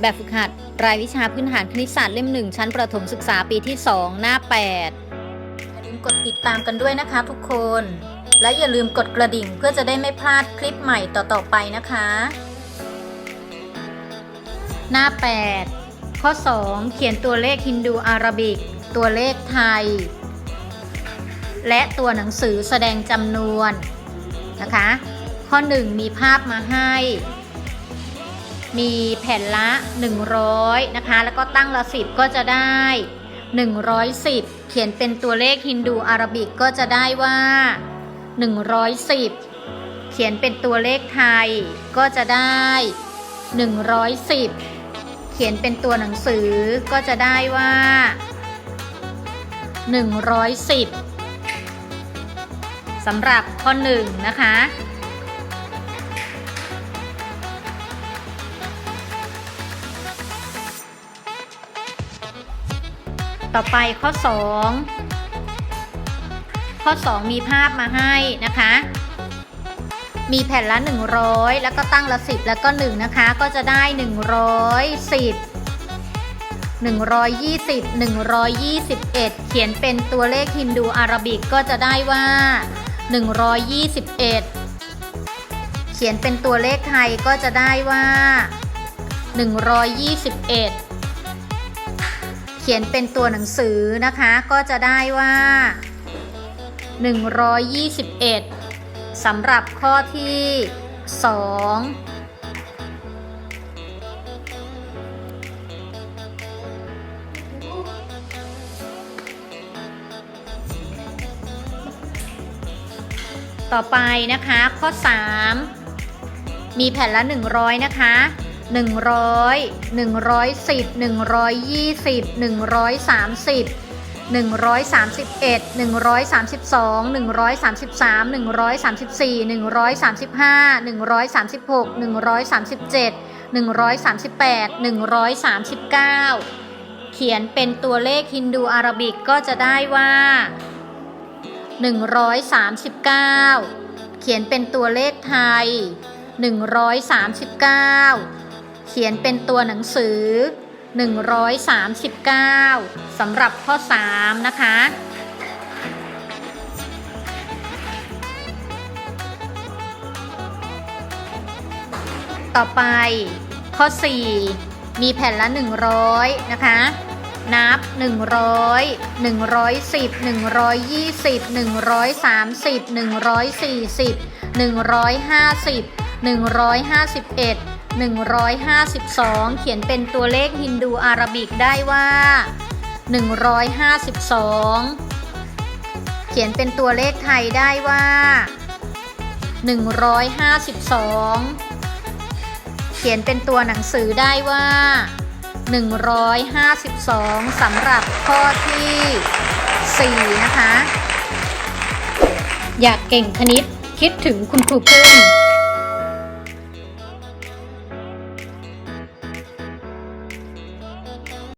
แบบฝึกหัด รายวิชาพื้นฐานคณิตศาสตร์เล่มหนึ่งชั้นประถมศึกษาปีที่ 2 หน้า 8 อย่าลืมกดติดตามกันด้วยนะคะทุกคน และอย่าลืมกดกระดิ่งเพื่อจะได้ไม่พลาดคลิปใหม่ต่อๆไปนะคะ หน้า 8 ข้อ 2 เขียนตัวเลขฮินดูอาราบิก ตัวเลขไทย และตัวหนังสือแสดงจำนวนนะคะ ข้อ 1 มีภาพมาให้ มีแผ่นละ 100 นะคะ แล้วก็ตั้งละ 10 ก็จะได้ 110 เขียนเป็นตัวเลขฮินดูอาราบิกก็จะได้ว่า 110 เขียนเป็นตัวเลขไทยก็จะได้ 110 เขียนเป็นตัวหนังสือก็จะได้ว่า 110สำหรับข้อ1นะคะ ต่อไปข้อ 2 ข้อ 2 มีภาพมาให้นะคะ มีแผ่นละ 100 แล้วก็ตั้งละ 10 แล้วก็ 1 นะคะ ก็จะได้ 110 120 121 เขียนเป็นตัวเลขฮินดูอาราบิกก็จะได้ว่า 121 เขียนเป็นตัวเลขไทยก็จะได้ว่า 121เขียนเป็นตัวหนังสือนะคะ ก็จะได้ว่า 121สำหรับข้อที่ 2ต่อไปนะคะข้อ 3 มีแผ่นละ 100 นะคะ 100 110 120 130 131 132 133 134 135 136 137 138 139 เขียนเป็นตัวเลขฮินดูอาราบิกก็จะได้ว่า 139 เขียนเป็นตัวเลขไทย 139 เขียนเป็นตัวหนังสือ 139 สำหรับข้อ 3 นะคะ ต่อไปข้อ 4 มีแผ่นละ 100 นะคะนับ 100 110 120 130 140 150 151 152 เขียนเป็นตัวเลขฮินดูอาราบิกได้ว่า 152 เขียนเป็นตัวเลขไทยได้ว่า 152 เขียนเป็นตัวหนังสือได้ว่า 152สำหรับข้อที่ 4 นะคะ อยากเก่งคณิตคิดถึงคุณครูพึ่ง